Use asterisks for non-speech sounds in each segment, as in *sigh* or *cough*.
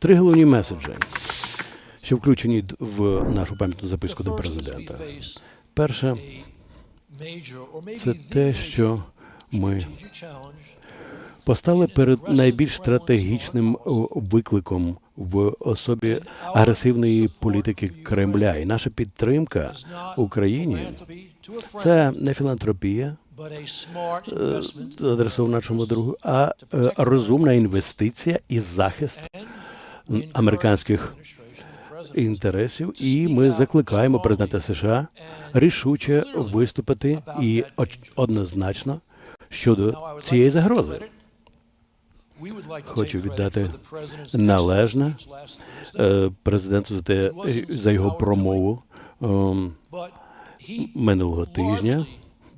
Три головні меседжі, що включені в нашу пам'ятну записку до президента. Перше, це те, що ми постали перед найбільш стратегічним викликом в особі агресивної політики Кремля. І наша підтримка Україні це не філантропія, е, адресована нашому другу, а е, розумна інвестиція і захист американських інтересів. І ми закликаємо президента США рішуче виступити і однозначно щодо цієї загрози. Хочу віддати належне Е, Президенту за те за його промову ем, минулого тижня.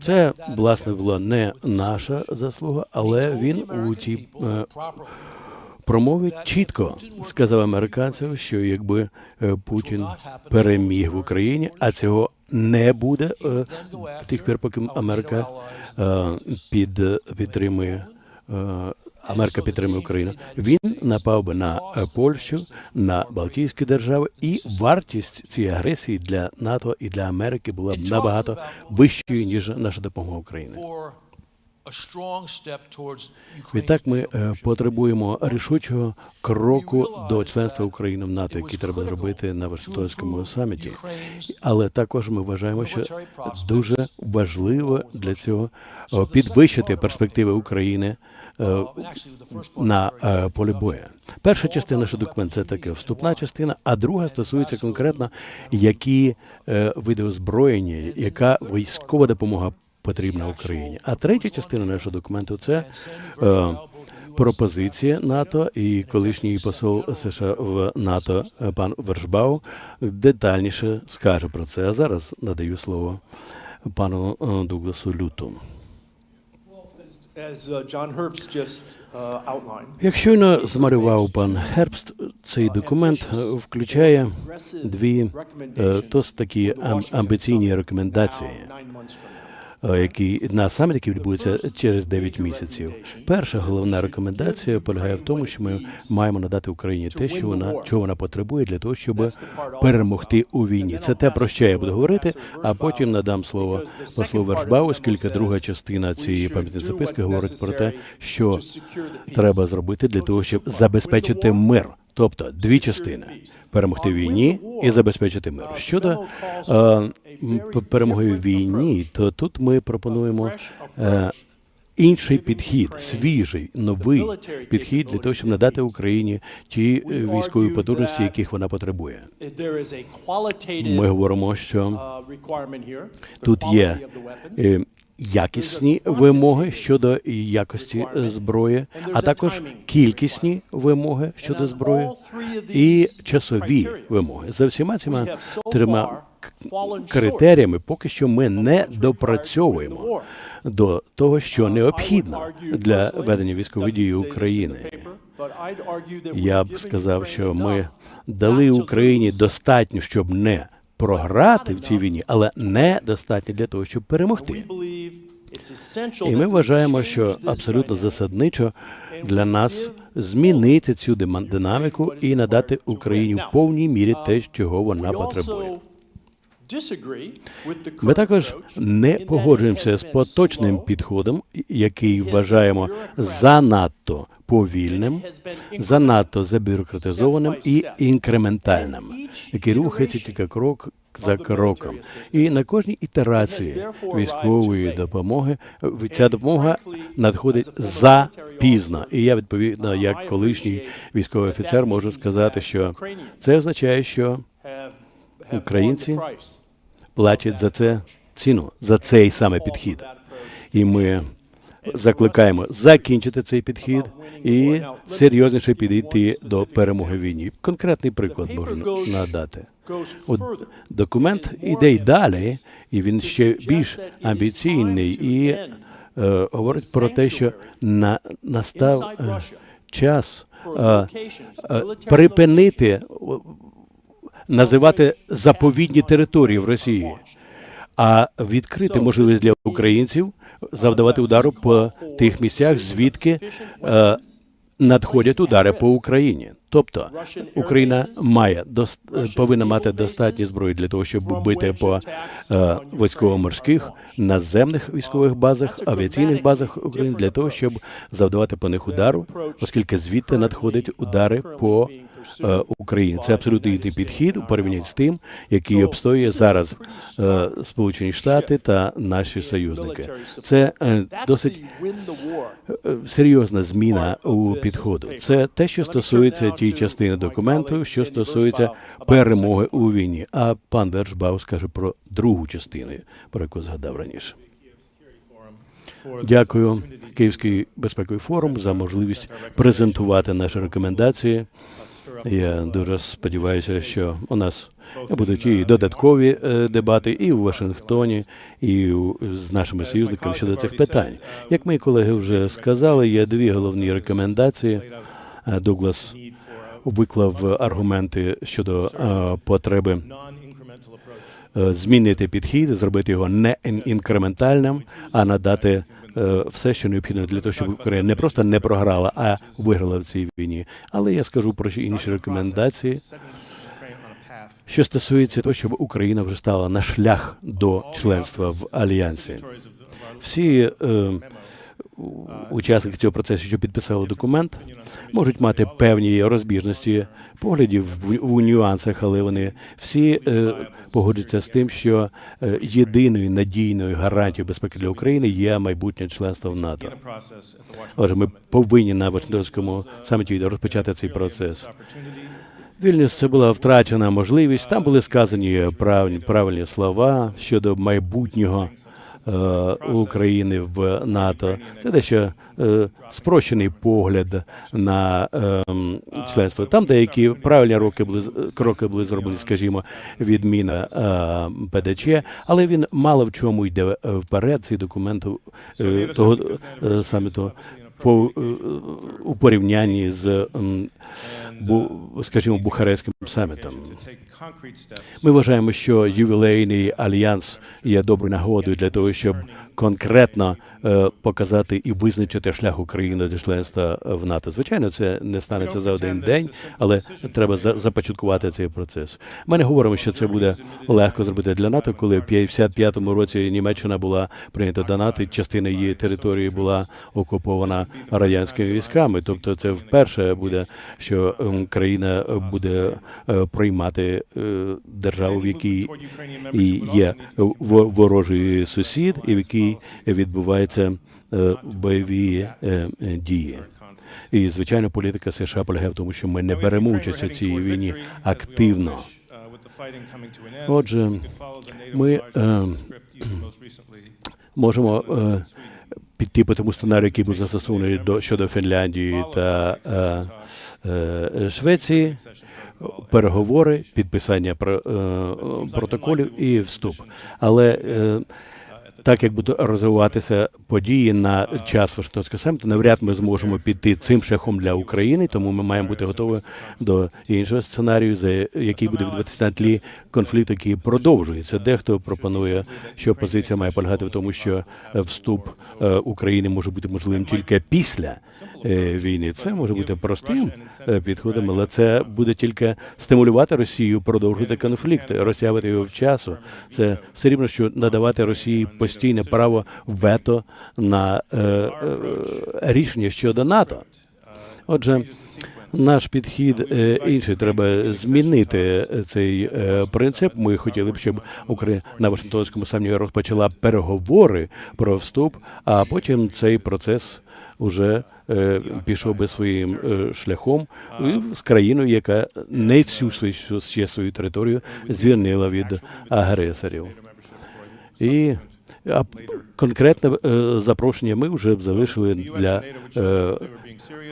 Це власне була не наша заслуга, але він у тій промові чітко сказав американцям, що якби е, Путін переміг в Україні, а цього не буде е, тих пір, поки Америка е, під підтримує. Америка підтримує Україну. Він напав би на Польщу, на Балтійські держави, і вартість цієї агресії для НАТО і для Америки була б набагато вищою ніж наша допомога Україні. Відтак ми е, потребуємо рішучого кроку до членства України в НАТО, який треба зробити на Вашингтонському саміті. Але також ми вважаємо, що дуже важливо для цього підвищити перспективи України е, на е, полі бою. Перша частина що документ це таке вступна частина, а друга стосується конкретно, які види озброєння, яка військова допомога потрібна Україні. А третя частина нашого документу це е, пропозиція НАТО і колишній посол США в НАТО е, пан Вершбау детальніше скаже про це. А зараз надаю слово пану е, Дугласу Люту. Як щойно змалював пан Гербст, цей документ е, включає дві досить такі ам- амбіційні рекомендації. Е, які на саміт, який відбудеться через 9 місяців. Перша головна рекомендація полягає в тому, що ми маємо надати Україні те, що вона чого вона потребує для того, щоб перемогти у війні. Це те, про що я буду говорити, а потім надам слово послу Вершбау, оскільки друга частина цієї пам'ятної записки говорить про те, що треба зробити для того, щоб забезпечити мир. Тобто дві частини перемогти в війні і забезпечити мир. Щодо е, перемоги в війні, то тут ми пропонуємо е, інший підхід, свіжий, новий підхід для того, щоб надати Україні ті е, військові потужності, яких вона потребує. Ми говоримо, що. The тут є якісні вимоги щодо якості зброї, а також кількісні вимоги щодо зброї і часові вимоги. За всіма цими трьома критеріями поки що ми не допрацьовуємо до того, що необхідно для ведення військової дії України. Я б сказав, що ми дали Україні достатньо, щоб не програти в цій війні, але недостатньо для того, щоб перемогти. І ми вважаємо, що абсолютно засадничо для нас змінити цю динаміку і надати Україні в повній мірі те, чого вона потребує. Ми також не погоджуємося з поточним підходом, який вважаємо занадто повільним, занадто забюрократизованим і інкрементальним, який рухається тільки крок за кроком. І на кожній ітерації військової допомоги ця допомога надходить запізно. І я відповідно, як колишній військовий офіцер, можу сказати, що це означає, що Українці платять за це ціну, за цей саме підхід. І ми закликаємо закінчити цей підхід і серйозніше підійти до перемоги в війні. Конкретний приклад можу надати. От документ іде й далі, і він ще більш амбіційний і е, говорить про те, що на настав е, час е, е, припинити називати заповідні території в Росії, а відкрити можливість для українців завдавати удару по тих місцях, звідки е, надходять удари по Україні. Тобто Україна має повинна мати достатні зброї для того, щоб бити по е, військово-морських, наземних військових базах, авіаційних базах України для того, щоб завдавати по них удару, оскільки звідти надходять удари по е, Україні. Це абсолютно інший підхід у порівнянні з тим, який обстоює зараз е, Сполучені Штати та наші союзники. Це е, досить серйозна зміна у підходу. Це те, що стосується тієї частини документу, що стосується перемоги у війні. А пан Держбау скаже про другу частину, про яку згадав раніше. Дякую Київський безпековий форум за можливість презентувати наші рекомендації. Я дуже сподіваюся, що у нас будуть і додаткові е, дебати і у Вашингтоні, і з нашими союзниками щодо цих питань. Як мої колеги вже сказали, є дві головні рекомендації. Е, Дуглас виклав аргументи щодо е, потреби змінити підхід, зробити його не інкрементальним, а надати все, що необхідно для того, щоб Україна не просто не програла, а виграла в цій війні. Але я скажу про інші рекомендації, що стосується того, щоб Україна вже стала на шлях до членства в альянсі. Всі е, учасники цього процесу, що підписали документ, можуть мати певні розбіжності поглядів в, нюансах, але вони всі е, погодяться з тим, що е, єдиною надійною гарантією безпеки для України є майбутнє членство в НАТО. Отже, ми повинні на Вашингтонському саміті розпочати цей процес. Вільнюс це була втрачена можливість. Там були сказані правильні, правильні слова щодо майбутнього України в НАТО. Це дещо е, спрощений погляд на е, членство. Там деякі правильні роки були кроки були зроблені, скажімо, відміна е, ПДЧ, але він мало в чому йде е, вперед. Цей документ е, того е, саміту по е, у порівнянні з скажімо, Бухарестським самітом. Ми вважаємо, що ювілейний альянс є доброю нагодою для того, щоб конкретно е, показати і визначити шлях України до членства в НАТО. Звичайно, це не станеться за один день, але треба за- започаткувати цей процес. Ми не говоримо, що це буде легко зробити для НАТО, коли в 55-му році Німеччина була прийнята до НАТО, частина її території була окупована радянськими військами. Тобто, це вперше буде, що ем, країна буде е, приймати е, державу, в якій є во- ворожий сусід, і в якій відбуваються е, бойові е, е, дії. І звичайно, політика США полягає в тому, що ми не беремо участь у цій війні активно. Отже, ми е, *clears throat* можемо е, піти по тому сценарію, який був застосований до щодо Фінляндії та е, е, Швеції. Переговори, підписання про, е, протоколів і вступ. Але е, так як будуть розвиватися події на час Вашингтонського саміту, навряд ми зможемо піти цим шляхом для України, тому ми маємо бути готові до іншого сценарію, за який буде відбуватися на тлі конфлікту, який продовжується. Дехто пропонує, що позиція має полягати в тому, що е, вступ е, України може бути можливим тільки після е, війни. Це може бути простим е, підходом, але це буде тільки стимулювати Росію продовжувати конфлікт, розтягувати його в часу. Це все рівно, що надавати Росії постійне право вето на е, е, рішення щодо НАТО. Отже, наш підхід е, інший. Треба змінити цей е, принцип. Ми хотіли б, щоб Україна на Вашингтонському саміті розпочала переговори про вступ, а потім цей процес уже е, пішов би своїм шляхом з країною, яка не всю свою ще свою територію звільнила від агресорів. І а конкретне е, запрошення ми вже б залишили для е,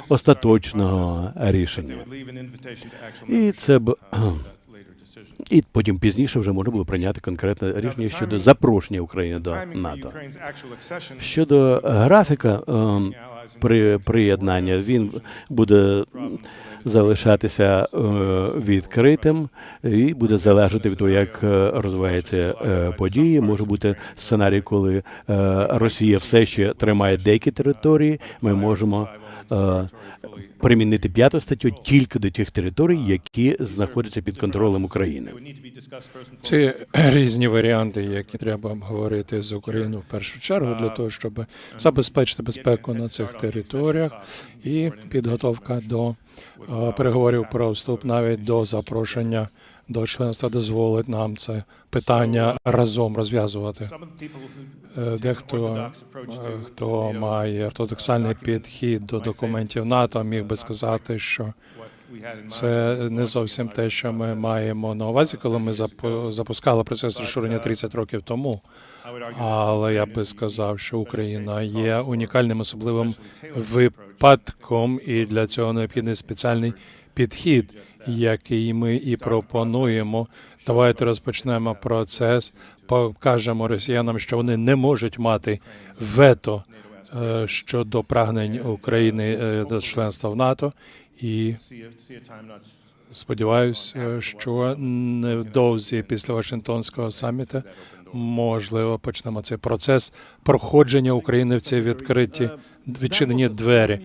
остаточного рішення. І це б і потім пізніше вже можна було прийняти конкретне рішення щодо запрошення України до НАТО. Щодо графіка ем, при приєднання, він буде залишатися е, відкритим і буде залежати від того, як е, розвиваються е, події. Може бути сценарій, коли Росія все ще тримає деякі території. Ми можемо примінити п'яту статтю тільки до тих територій, які знаходяться під контролем України. Ці різні варіанти, які треба обговорити з Україною в першу чергу, для того, щоб забезпечити безпеку на цих територіях, і підготовка до е, переговорів про вступ, навіть до запрошення до членства дозволить нам це питання разом розв'язувати. Е, Дехто е, хто має ортодоксальний підхід до документів НАТО, міг би сказати, що це не зовсім те, що ми маємо на увазі, коли ми запу- запускали процес розширення 30 років тому. Але я би сказав, що Україна є унікальним особливим випадком, і для цього необхідний спеціальний підхід, який ми і пропонуємо. Давайте розпочнемо процес, покажемо росіянам, що вони не можуть мати вето е, щодо прагнень України е, до членства в НАТО. І сподіваюся, що невдовзі після Вашингтонського саміту можливо почнемо цей процес проходження України в ці відкриті відчинені двері.